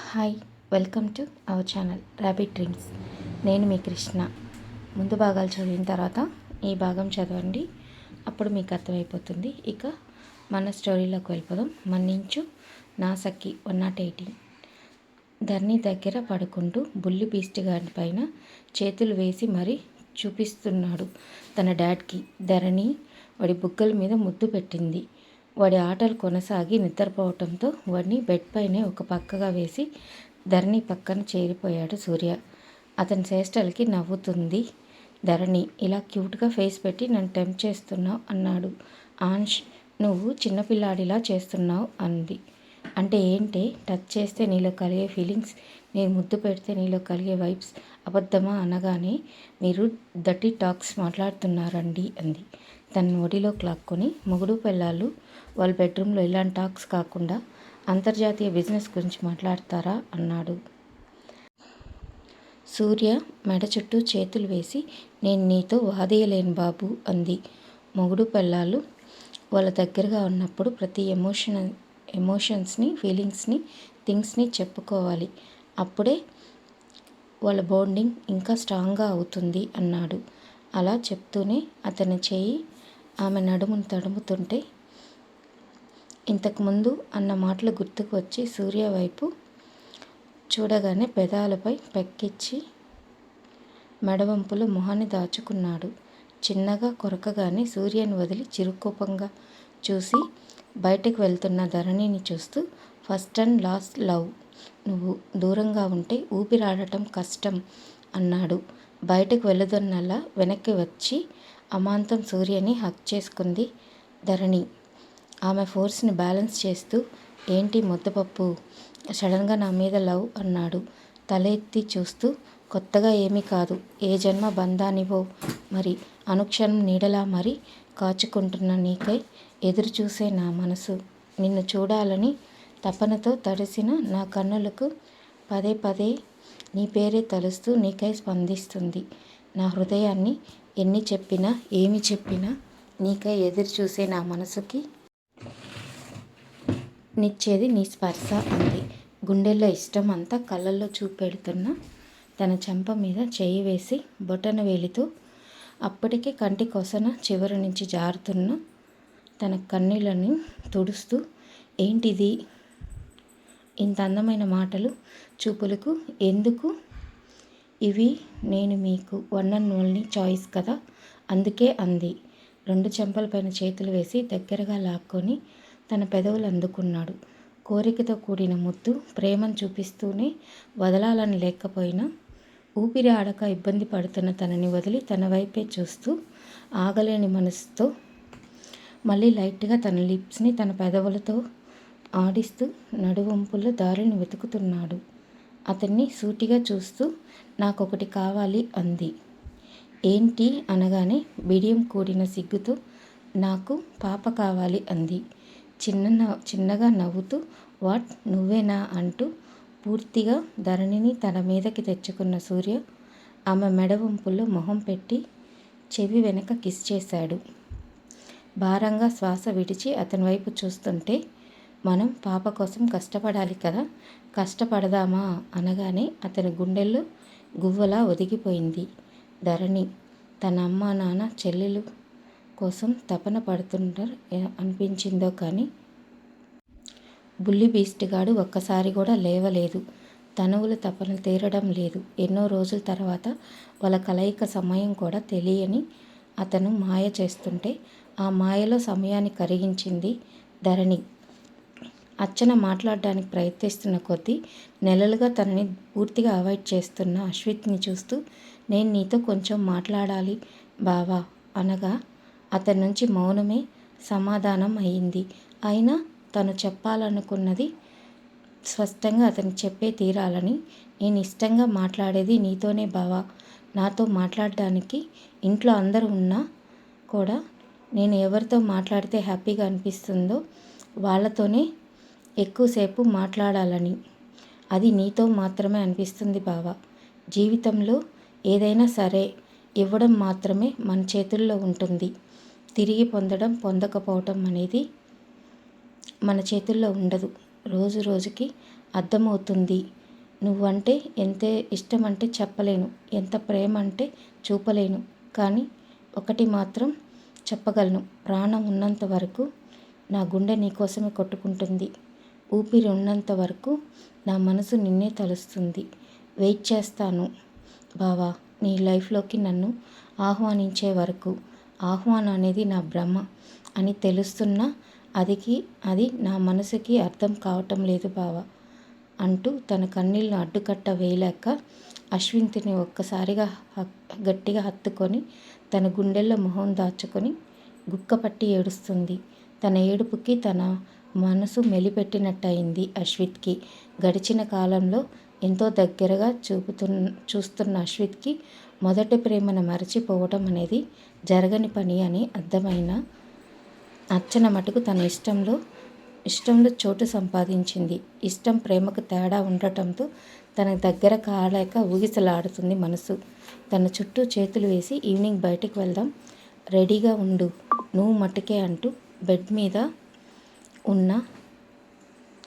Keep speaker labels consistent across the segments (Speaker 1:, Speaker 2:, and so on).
Speaker 1: Hi welcome to our channel rabbit dreams నేను మీ కృష్ణ. ముందు భాగాలు చదివిన తర్వాత ఈ భాగం చదవండి. అప్పుడు మీకు అర్థమైపోతుంది. ఇక మన స్టోరీలోకి వెళ్ళిపోదాం. మన్నించు నా సఖి వన్ నాట్ ఎయిటీన్. ధర్ని దగ్గర పడుకుంటూ బుల్లి బీస్ట్ గారి పైన చేతులు వేసి మరీ చూపిస్తున్నాడు తన డాడ్కి. ధరణి వాడి బుగ్గల మీద ముద్దు పెట్టింది. వాడి ఆటలు కొనసాగి నిద్రపోవటంతో వాడిని బెడ్ పైనే ఒక పక్కగా వేసి ధరణి పక్కన చేరిపోయాడు సూర్య. అతని చేష్టలకి నవ్వుతుంది ధరణి ఇలా క్యూట్గా ఫేస్ పెట్టి నన్ను టెంప్ చేస్తున్నావు అన్నాడు. ఆన్ష్ నువ్వు చిన్నపిల్లాడిలా చేస్తున్నావు అంది. అంటే ఏంటి? టచ్ చేస్తే నీలో కలిగే ఫీలింగ్స్ నేను ముద్దు పెడితే నీలో కలిగే వైబ్స్ అబద్ధమా అనగానే మీరు దట్టి టాక్స్ మాట్లాడుతున్నారండి అంది. తన ఒడిలో క్లాక్కొని మొగుడు పిల్లలు వాళ్ళ బెడ్రూమ్లో ఇలాంటి టాక్స్ కాకుండా అంతర్జాతీయ బిజినెస్ గురించి మాట్లాడతారా? అన్నాడు. సూర్య మెడ చుట్టూ చేతులు వేసి నేను నీతో వాదేయలేను బాబు అంది. మొగుడు పెళ్ళాలు వాళ్ళ దగ్గరగా ఉన్నప్పుడు ప్రతి ఎమోషన్ ఎమోషన్స్ని ఫీలింగ్స్ని థింగ్స్ని చెప్పుకోవాలి. అప్పుడే వాళ్ళ బాండింగ్ ఇంకా స్ట్రాంగ్గా అవుతుంది అన్నాడు. అలా చెప్తూనే అతని చేయి ఆమె నడుమును తడుముతుంటే ఇంతకుముందు అన్న మాటలు గుర్తుకు వచ్చి సూర్య వైపు చూడగానే పెదాలపై పెక్కిచ్చి మెడవంపులో మొహాన్ని దాచుకున్నాడు. చిన్నగా కొరకగానే సూర్యని వదిలి చిరుకోపంగా చూసి బయటకు వెళ్తున్న ధరణిని చూస్తూ ఫస్ట్ అండ్ లాస్ట్ లవ్. నువ్వు దూరంగా ఉంటే ఊపిరాడటం కష్టం అన్నాడు. బయటకు వెళ్ళదన్నలా వెనక్కి వచ్చి అమాంతం సూర్యని హక్ చేసుకుంది ధరణి. ఆమె ఫోర్స్ని బ్యాలెన్స్ చేస్తూ ఏంటి ముద్దపప్పు? సడన్గా నా మీద లవ్ అన్నాడు. తల ఎత్తి చూస్తూ కొత్తగా ఏమీ కాదు. ఏ జన్మ బంధానివో మరి అనుక్షణం నీడలా మరి కాచుకుంటున్న నీకై ఎదురు చూసే నా మనసు. నిన్ను చూడాలని తపనతో తడిసిన నా కన్నులకు పదే పదే నీ పేరే తలుస్తూ నీకై స్పందిస్తుంది. నా హృదయాన్ని ఎన్ని చెప్పినా ఏమి చెప్పినా నీకై ఎదురు చూసే నా మనసుకి నిచ్చేది నీ స్పర్శ అంది. గుండెల్లో ఇష్టం అంతా కళ్ళల్లో చూపెడుతున్న తన చెంప మీద చేయి వేసి బొటన వేలుతూ అప్పటికే కంటి కొసన చివరి నుంచి జారుతున్న తన కన్నీళ్ళని తుడుస్తూ ఏంటిది? ఇంత అందమైన మాటలు చూపులకు ఎందుకు? ఇవి నేను మీకు వన్ అండ్ ఓన్లీ చాయిస్ కదా అందుకే అంది. రెండు చెంపలపైన చేతులు వేసి దగ్గరగా లాక్కొని తన పెదవులు అందుకున్నాడు. కోరికతో కూడిన ముద్దు ప్రేమను చూపిస్తూనే వదలాలని లేకపోయినా ఊపిరి ఆడక ఇబ్బంది పడుతున్న తనని వదిలి తన వైపే చూస్తూ ఆగలేని మనసుతో మళ్ళీ లైట్గా తన లిప్స్ని తన పెదవులతో ఆడిస్తూ నడువంపుల్లో దారిని వెతుకుతున్నాడు. అతన్ని సూటిగా చూస్తూ నాకొకటి కావాలి అంది. ఏంటి అనగానే బిడియం కూడిన సిగ్గుతో నాకు పాప కావాలి అంది. చిన్న చిన్నగా నవ్వుతూ వాట్? నువ్వేనా? అంటూ పూర్తిగా ధరణిని తన మీదకి తెచ్చుకున్న సూర్య ఆమె మెడ వంపుల్లో మొహం పెట్టి చెవి వెనక కిస్ చేశాడు. భారంగా శ్వాస విడిచి అతని వైపు చూస్తుంటే మనం పాప కోసం కష్టపడాలి కదా? కష్టపడదామా? అనగానే అతని గుండెల్లో గువ్వలా ఒదిగిపోయింది ధరణి. తన అమ్మ నాన్న చెల్లెలు కోసం తపన పడుతుంటారు. అనిపించిందో కానీ బుల్లి బీస్ట్గాడు ఒక్కసారి కూడా లేవలేదు. తనువులు తపన తీరడం లేదు. ఎన్నో రోజుల తర్వాత వాళ్ళ కలయిక సమయం కూడా తెలియని అతను మాయ చేస్తుంటే ఆ మాయలో సమయాన్ని కరిగించింది ధరణి. అచ్చన మాట్లాడడానికి ప్రయత్నిస్తున్న కొద్దీ నెలలుగా తనని పూర్తిగా అవాయిడ్ చేస్తున్న అశ్విత్ని చూస్తూ నేను నీతో కొంచెం మాట్లాడాలి బావా అనగా అతని నుంచి మౌనమే సమాధానం అయింది. అయినా తను చెప్పాలనుకున్నది స్పష్టంగా అతను చెప్పే తీరాలని. నేను ఇష్టంగా మాట్లాడేది నీతోనే బావా. నాతో మాట్లాడడానికి ఇంట్లో అందరూ ఉన్నా కూడా నేను ఎవరితో మాట్లాడితే హ్యాపీగా అనిపిస్తుందో వాళ్ళతోనే ఎక్కువసేపు మాట్లాడాలని. అది నీతో మాత్రమే అనిపిస్తుంది బావా. జీవితంలో ఏదైనా సరే ఇవ్వడం మాత్రమే మన చేతుల్లో ఉంటుంది. తిరిగి పొందడం పొందకపోవటం అనేది మన చేతుల్లో ఉండదు. రోజు రోజుకి అర్థమవుతుంది. నువ్వంటే ఎంత ఇష్టం అంటే చెప్పలేను. ఎంత ప్రేమ అంటే చూపలేను. కానీ ఒకటి మాత్రం చెప్పగలను. ప్రాణం ఉన్నంత వరకు నా గుండె నీకోసమే కొట్టుకుంటుంది. ఊపిరి ఉన్నంత వరకు నా మనసు నిన్నే తలుస్తుంది. వెయిట్ చేస్తాను. బావా నీ లైఫ్లోకి నన్ను ఆహ్వానించే వరకు ఆహ్వానం అనేది నా భ్రమ అని తెలుస్తున్నా అదికి అది నా మనసుకి అర్థం కావటం లేదు బావ అంటూ తన కన్నీళ్ళను అడ్డుకట్ట వేయలేక అశ్వింతిని ఒక్కసారిగా గట్టిగా హత్తుకొని తన గుండెల్లో మొహం దాచుకొని గుక్కపట్టి ఏడుస్తుంది. తన ఏడుపుకి తన మనసు మెలిపెట్టినట్టయింది అశ్విత్కి. గడిచిన కాలంలో ఎంతో దగ్గరగా చూపుతున్న చూస్తున్న అశ్విత్కి మొదటి ప్రేమను మరచిపోవటం అనేది జరగని పని అని అర్థమైన అర్చన మటుకు తన ఇష్టంలో ఇష్టంలో చోటు సంపాదించింది. ఇష్టం ప్రేమకు తేడా ఉండటంతో తన దగ్గర కాలేక ఊగిసలాడుతుంది మనసు. తన చుట్టూ చేతులు వేసి ఈవినింగ్ బయటికి వెళ్దాం రెడీగా ఉండు నువ్వు మటుకే అంటూ బెడ్ మీద ఉన్న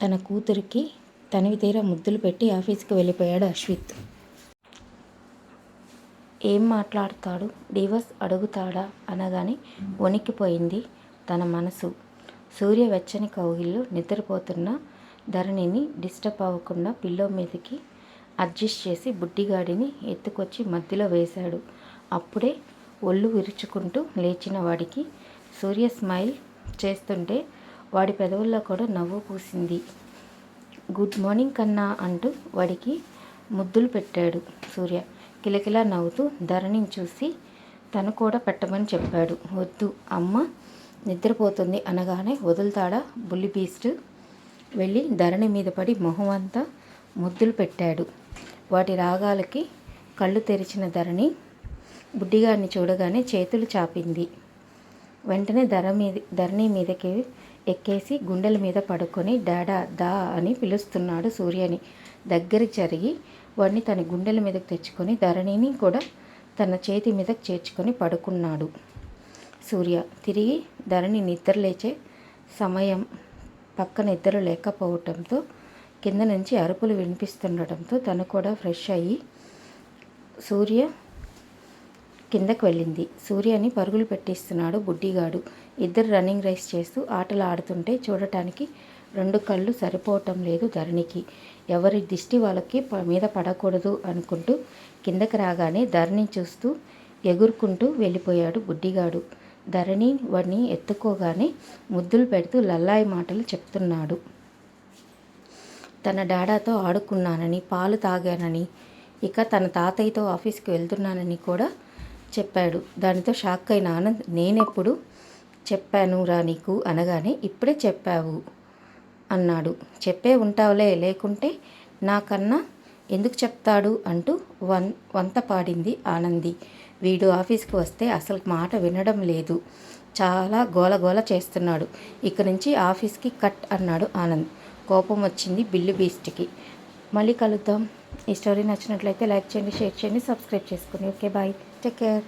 Speaker 1: తన కూతురికి తనివి తీర ముద్దులు పెట్టి ఆఫీస్కి వెళ్ళిపోయాడు అశ్విత్. ఏం మాట్లాడతాడు? డివోర్స్ అడుగుతాడా? అనగానే వణికిపోయింది తన మనసు. సూర్య వెచ్చని కౌగిల్లో నిద్రపోతున్న ధరణిని డిస్టర్బ్ అవ్వకుండా పిల్లో మీదకి అడ్జస్ట్ చేసి బుడ్డిగాడిని ఎత్తుకొచ్చి మధ్యలో వేశాడు. అప్పుడే ఒళ్ళు విరుచుకుంటూ లేచిన వాడికి సూర్య స్మైల్ చేస్తుంటే వాడి పెదవుల్లో కూడా నవ్వు పూసింది. గుడ్ మార్నింగ్ కన్నా అంటూ వాడికి ముద్దులు పెట్టాడు సూర్య. కిలకిలా నవ్వుతూ ధరణిని చూసి తను కూడా పెట్టమని చెప్పాడు. వద్దు అమ్మ నిద్రపోతుంది అనగానే వదులుతాడా బుల్లి బీస్ట్? వెళ్ళి ధరణి మీద పడి మొహం అంతా ముద్దులు పెట్టాడు. వాటి రాగాలకి కళ్ళు తెరిచిన ధరణి బుడ్డిగారిని చూడగానే చేతులు చాపింది. వెంటనే ధర మీద ధరణి మీదకి ఎక్కేసి గుండెల మీద పడుకొని డాడా దా అని పిలుస్తున్నాడు సూర్యని. దగ్గర జరిగి వాడిని తన గుండెల మీదకి తెచ్చుకొని ధరణిని కూడా తన చేతి మీదకి చేర్చుకొని పడుకున్నాడు సూర్య. తిరిగి ధరణి నిద్ర లేచే సమయం పక్క నిద్ర లేకపోవటంతో కింద నుంచి అరుపులు వినిపిస్తుండటంతో తను కూడా ఫ్రెష్ అయ్యి సూర్య కిందకు వెళ్ళింది. సూర్యని పరుగులు పెట్టిస్తున్నాడు బుడ్డిగాడు. ఇద్దరు రన్నింగ్ రేస్ చేస్తూ ఆటలు ఆడుతుంటే చూడటానికి రెండు కళ్ళు సరిపోవటం లేదు ధరణికి. ఎవరి దిష్టి వాళ్ళకి మీద పడకూడదు అనుకుంటూ కిందకి రాగానే ధరణి చూస్తూ ఎగురుకుంటూ వెళ్ళిపోయాడు బుడ్డిగాడు. ధరణి వాడిని ఎత్తుకోగానే ముద్దులు పెడుతూ లల్లాయి మాటలు చెప్తున్నాడు. తన డాడాతో ఆడుకున్నానని పాలు తాగానని ఇక తన తాతయ్యతో ఆఫీస్కి వెళ్తున్నానని కూడా చెప్పాడు. దానితో షాక్ అయిన ఆనంద్ నేనెప్పుడు చెప్పాను రా నీకు అనగానే ఇప్పుడే చెప్పావు అన్నాడు. చెప్పే ఉంటావులే లేకుంటే నాకన్నా ఎందుకు చెప్తాడు అంటూ వన్ వంత పాడింది ఆనంది. వీడు ఆఫీస్కి వస్తే అసలు మాట వినడం లేదు. చాలా గోలగోల చేస్తున్నాడు. ఇక నుంచి ఆఫీస్కి కట్ అన్నాడు ఆనంద్. కోపం వచ్చింది బిల్లు బీస్ట్కి. మళ్ళీ కలుద్దాం. ఈ స్టోరీ నచ్చినట్లయితే లైక్ చేయండి షేర్ చేయండి సబ్స్క్రైబ్ చేసుకోండి ఓకే బాయ్. Take care.